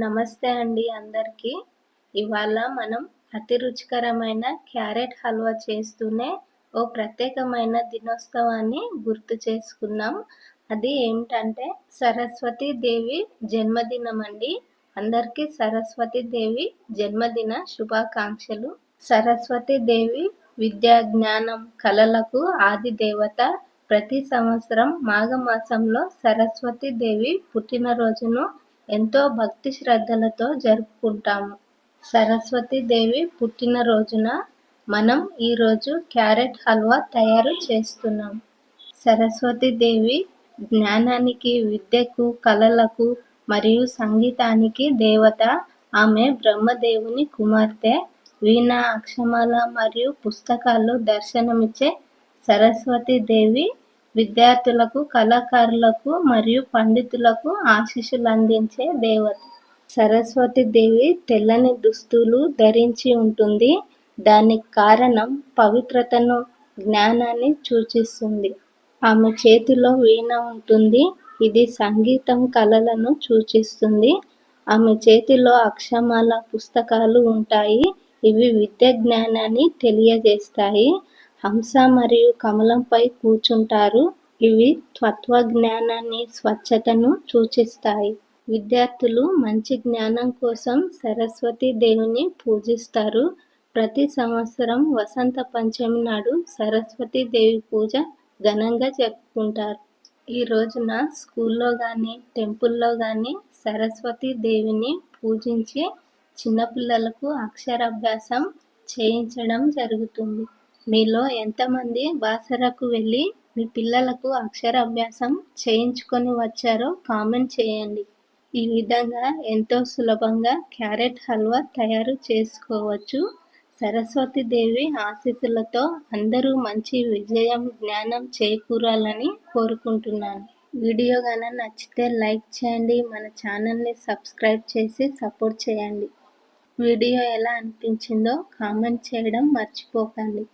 నమస్తే అండి అందరికీ. ఇవాళ మనం అతి రుచికరమైన క్యారెట్ హల్వా చేస్తూనే ఓ ప్రత్యేకమైన దినోత్సవాన్ని గుర్తు చేసుకున్నాం అది ఏమిటంటే సరస్వతి దేవి జన్మదినం అండి. అందరికీ సరస్వతి దేవి జన్మదిన శుభాకాంక్షలు. సరస్వతి దేవి విద్యా జ్ఞానం కళలకు ఆది దేవత. ప్రతి సంవత్సరం మాఘమాసంలో సరస్వతి దేవి పుట్టినరోజును ఎంతో భక్తి శ్రద్ధలతో జరుపుకుంటాము. సరస్వతి దేవి పుట్టినరోజున మనం ఈరోజు క్యారెట్ హల్వా తయారు చేస్తున్నాం. సరస్వతి దేవి జ్ఞానానికి విద్యకు కళలకు మరియు సంగీతానికి దేవత. ఆమె బ్రహ్మదేవుని కుమార్తె. వీణ అక్షమాల మరియు పుస్తకాలు దర్శనమిచ్చే సరస్వతి దేవి విద్యార్థులకు కళాకారులకు మరియు పండితులకు ఆశీస్సులు అందించే దేవత. సరస్వతి దేవి తెల్లని దుస్తులు ధరించి ఉంటుంది. దానికి కారణం పవిత్రతను జ్ఞానాన్ని సూచిస్తుంది. ఆమె చేతిలో వీణ ఉంటుంది. ఇది సంగీతం కళలను సూచిస్తుంది. ఆమె చేతిలో అక్షమాల పుస్తకాలు ఉంటాయి. ఇవి విద్య జ్ఞానాన్ని తెలియజేస్తాయి. హంస మరియు కమలంపై కూర్చుంటారు. ఇవి తత్వ జ్ఞానాన్ని స్వచ్ఛతను సూచిస్తాయి. విద్యార్థులు మంచి జ్ఞానం కోసం సరస్వతి దేవిని పూజిస్తారు. ప్రతి సంవత్సరం వసంత పంచమి నాడు సరస్వతి దేవి పూజ ఘనంగా జరుపుకుంటారు. ఈ రోజున స్కూల్లో కానీ టెంపుల్లో కానీ సరస్వతి దేవిని పూజించి చిన్నపిల్లలకు అక్షరాభ్యాసం చేయించడం జరుగుతుంది. మీలో ఎంతమంది బాసరకు వెళ్ళి మీ పిల్లలకు అక్షరాభ్యాసం చేయించుకొని వచ్చారో కామెంట్ చేయండి. ఈ విధంగా ఎంతో సులభంగా క్యారెట్ హల్వా తయారు చేసుకోవచ్చు. సరస్వతి దేవి ఆశీస్సులతో అందరూ మంచి విజయం జ్ఞానం చేకూరాలని కోరుకుంటున్నాను. వీడియో కనుక నచ్చితే లైక్ చేయండి మన ఛానల్ని సబ్స్క్రైబ్ చేసి సపోర్ట్ చేయండి. వీడియో ఎలా అనిపించిందో కామెంట్ చేయడం మర్చిపోకండి.